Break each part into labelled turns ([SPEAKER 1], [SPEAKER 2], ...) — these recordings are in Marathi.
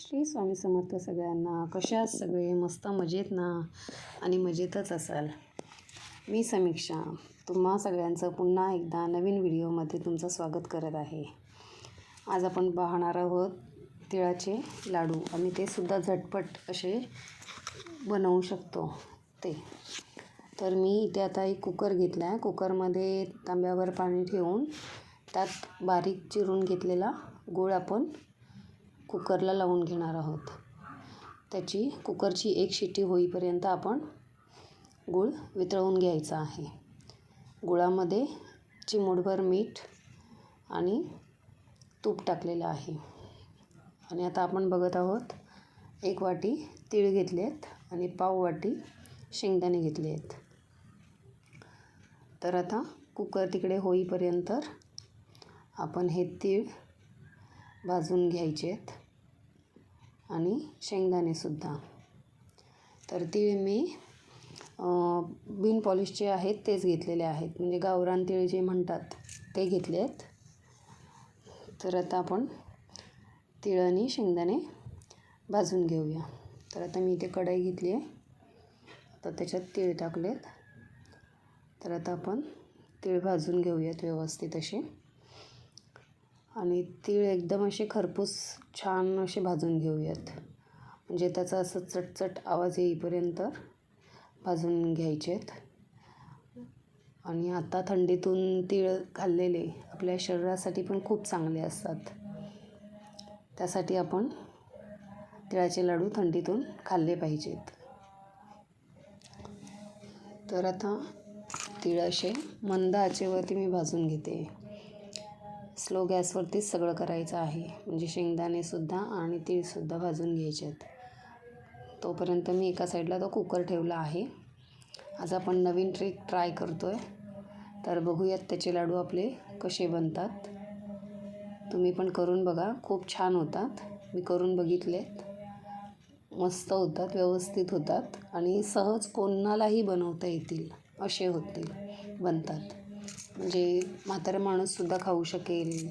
[SPEAKER 1] श्री स्वामी समर्थ सगळ्यांना. कशा सगळे? मस्त मजेत ना? आणि मजेतच असाल. मी समीक्षा. तुम्हा सगळ्यांचं पुन्हा एकदा नवीन व्हिडिओमध्ये तुमचं स्वागत करत आहे. आज आपण पाहणार आहोत तिळाचे लाडू. आणि ते सुद्धा झटपट असे बनवू शकतो. ते. तर मी इथे आता एक कुकर घेतला आहे कुकरमध्ये तांब्यावर पाणी ठेवून त्यात बारीक चिरून घेतलेला गूळ आपण कुकरला लावून घेणार आहोत. त्याची कुकरची एक शिट्टी होईपर्यंत आपण गूळ वितळवून घ्यायचा आहे. गुळामध्ये चिमूटभर मीठ आणि तूप टाकलेलं आहे. आणि आता आपण बघत आहोत एक वाटी तीळ घेतले आहेत आणि पाव वाटी शेंगदाणे घेतले आहेत तर आता कुकर तिकडे होईपर्यंत आपण हे तीळ भाजून घ्यायचे आहेत आणि शेंगदाणेसुद्धा तर तीळ मी बिन पॉलिशचे आहेत तेच घेतलेले आहेत. म्हणजे गावरान तीळ जे म्हणतात ते घेतले आहेत. तर आता आपण तीळ आणि शेंगदाणे भाजून घेऊया. तर आता मी इथे कढई घेतली आहे. आता त्याच्यात तीळ टाकलेत. तर आता आपण तीळ भाजून घेऊयात व्यवस्थित असे. आणि तीळ एकदम असे खरपूस छान असे भाजून घेऊयात. म्हणजे त्याचा असं चटचट आवाज येईपर्यंत भाजून घ्यायचे आहेत आणि आता थंडीतून तीळ खाल्लेले आपल्या शरीरासाठी पण खूप चांगले असतात. त्यासाठी आपण तिळाचे लाडू थंडीतून खाल्ले पाहिजेत. तर आता तीळ असे मंद आचेवरती मी भाजून घेते. स्लो गॅसवरतीच सगळं करायचं आहे. म्हणजे शेंगदाणेसुद्धा आणि तीळसुद्धा भाजून घ्यायचे आहेत. तोपर्यंत मी एका साईडला तो कुकर ठेवला आहे. आज आपण नवीन ट्रिक ट्राय करतो आहे तर बघूयात त्याचे लाडू आपले कसे बनतात. तुम्ही पण करून बघा. खूप छान होतात. मी करून बघितलेत. मस्त होतात व्यवस्थित होतात आणि सहज कोणालाही बनवता येतील. असे होतील. बनतात. म्हणजे म्हातारा माणूससुद्धा खाऊ शकेल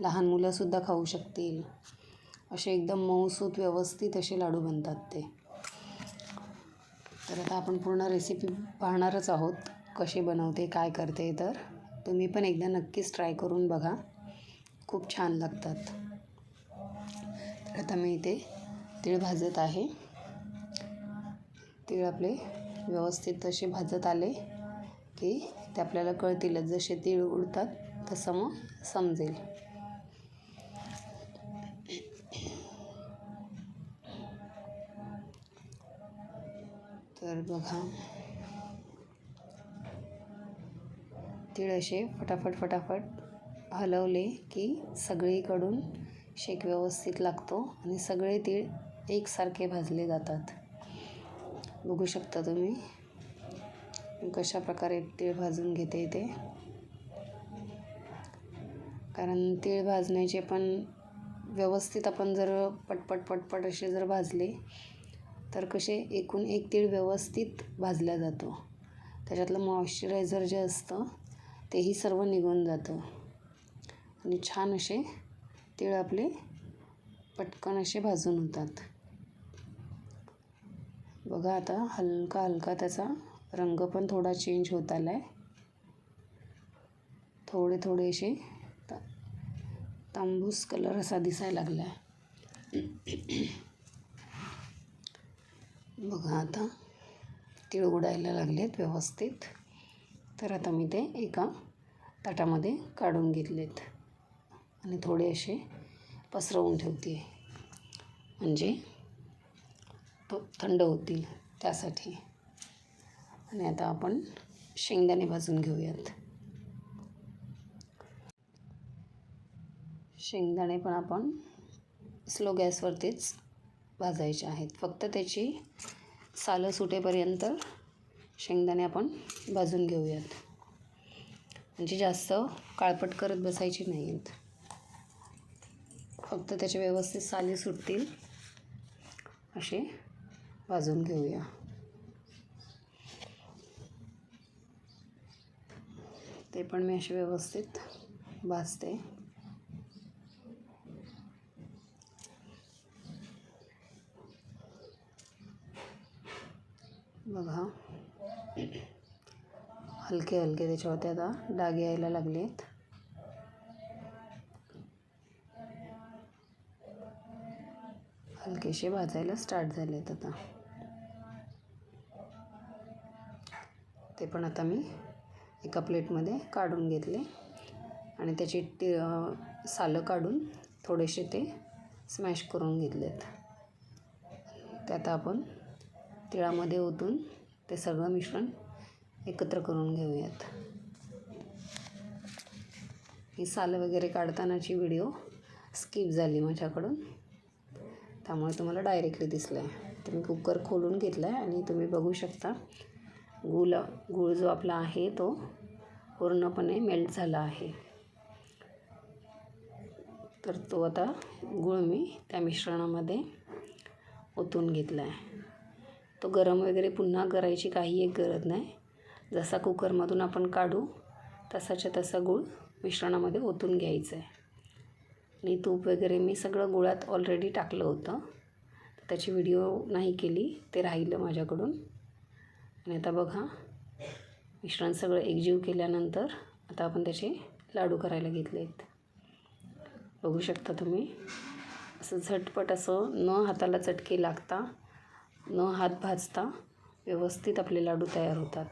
[SPEAKER 1] लहान मुलंसुद्धा खाऊ शकतील. असे एकदम मऊसूत व्यवस्थित असे लाडू बनतात ते. तर आता आपण पूर्ण रेसिपी पाहणारच आहोत कसे बनवते काय करते. तर तुम्ही पण एकदा नक्कीच ट्राय करून बघा. खूप छान लागतात. तर आता मी इथे तीळ भाजत आहे. तीळ आपले व्यवस्थित असे भाजत आले. की ते आपल्याला कळतीलच जसे तीळ उडतात तसं मग समजेल. तर बघा. तीळ असे फटाफट फटाफट हलवले की सगळीकडून शेक व्यवस्थित लागतो आणि सगळे तीळ एकसारखे भाजले जातात. बघू शकता तुम्ही. कशा प्रकारे तीळ भाजून घेते ते? कारण तीळ भाजण्याचे पण व्यवस्थित आपण जर पटपट पटपट असे जर भाजले तर कसे एकूण एक तीळ व्यवस्थित भाजला जातो. त्याच्यातलं मॉइश्चरायझर जे असतं तेही सर्व निघून जातं. आणि छान असे तीळ आपले पटकन असे भाजून होतात. बघा आता हलका हलका त्याचा रंग पण थोडा चेंज होत आला आहे थोडे थोडे असे ता तांबूस कलर असा दिसायला लागला आहे बघा आता तीळ उडायला लागलेत व्यवस्थित. तर आता मी ते एका ताटामध्ये काढून घेतलेत. आणि थोडे असे पसरवून ठेवते. म्हणजे थंड होतील त्यासाठी. आणि आता आपण शेंगदाणे भाजून घेऊयात. शेंगदाणे पण आपण स्लो गॅसवरतीच भाजायचे आहेत. फक्त त्याची सालं सुटेपर्यंत शेंगदाणे आपण भाजून घेऊयात. म्हणजे जास्त काळपट करत बसायची नाही आहेत फक्त त्याचे व्यवस्थित साली सुटतील असे भाजून घेऊया. ते पण मी असे व्यवस्थित भाजते. बघा. हलके हलके त्याच्यावरती आता डाग यायला लागले आहेत हलकेसे भाजायला स्टार्ट झाले आहेत आता. ते पण आता मी एका प्लेटमध्ये काढून घेतले. आणि त्याची टी सालं काढून थोडेसे ते स्मॅश करून घेतलेत. त्यात आपण तिळामध्ये ओतून ते सगळं मिश्रण एकत्र करून घेऊयात. ही सालं वगैरे काढतानाची व्हिडिओ स्किप झाली माझ्याकडून. त्यामुळे तुम्हाला डायरेक्टली दिसलं आहे तर मी कुकर खोलून घेतला आहे आणि तुम्ही बघू शकता गूळ गूळ जो आपला आहे तो पूर्णपणे मेल्ट झाला आहे. तर तो आता गूळ मी त्या मिश्रणामध्ये ओतून घेतला आहे. तो गरम वगैरे पुन्हा करायची काही एक गरज नाही. जसा कुकरमधून आपण काढू तसाच्या तसा गूळ मिश्रणामध्ये ओतून घ्यायचं आहे. आणि तूप वगैरे मी सगळं गुळात ऑलरेडी टाकलं होतं. त्याची व्हिडिओ नाही केली ते राहिलं माझ्याकडून. आणि आता बघा मिश्रण सगळं एकजीव केल्यानंतर आता आपण त्याचे लाडू करायला घेतले आहेत बघू शकता तुम्ही असं झटपट असं न हाताला चटके लागता न हात भाजता व्यवस्थित आपले लाडू तयार होतात.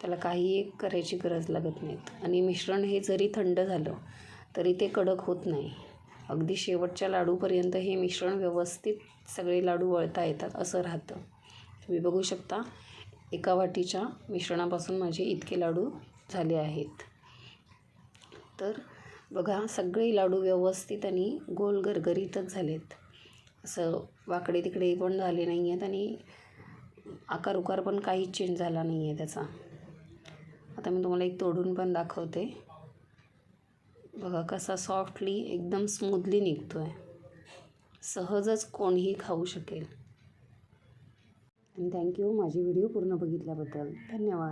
[SPEAKER 1] त्याला काही एक करायची गरज लागत नाहीत. आणि मिश्रण हे जरी थंड झालं तरी ते कडक होत नाही. अगदी शेवटच्या लाडूपर्यंत हे मिश्रण व्यवस्थित सगळे लाडू वळता येतात असं राहतं. तुम्ही बघू शकता एका वाटीच्या मिश्रणापासून माझे इतके लाडू झाले आहेत. तर बघा सगळे लाडू व्यवस्थित आणि गोल गरगरीतच झालेत. असं वाकडे तिकडे पण झाले नाही आहेत आणि आकार उकार पण काहीच चेंज झाला नाही आहे त्याचा. आता मी तुम्हाला एक तोडून पण दाखवते. बघा कसा सॉफ्टली एकदम स्मूथली निघतो आहे सहजच कोणीही खाऊ शकेल. आणि थँक्यू माझी व्हिडिओ पूर्ण बघितल्याबद्दल धन्यवाद.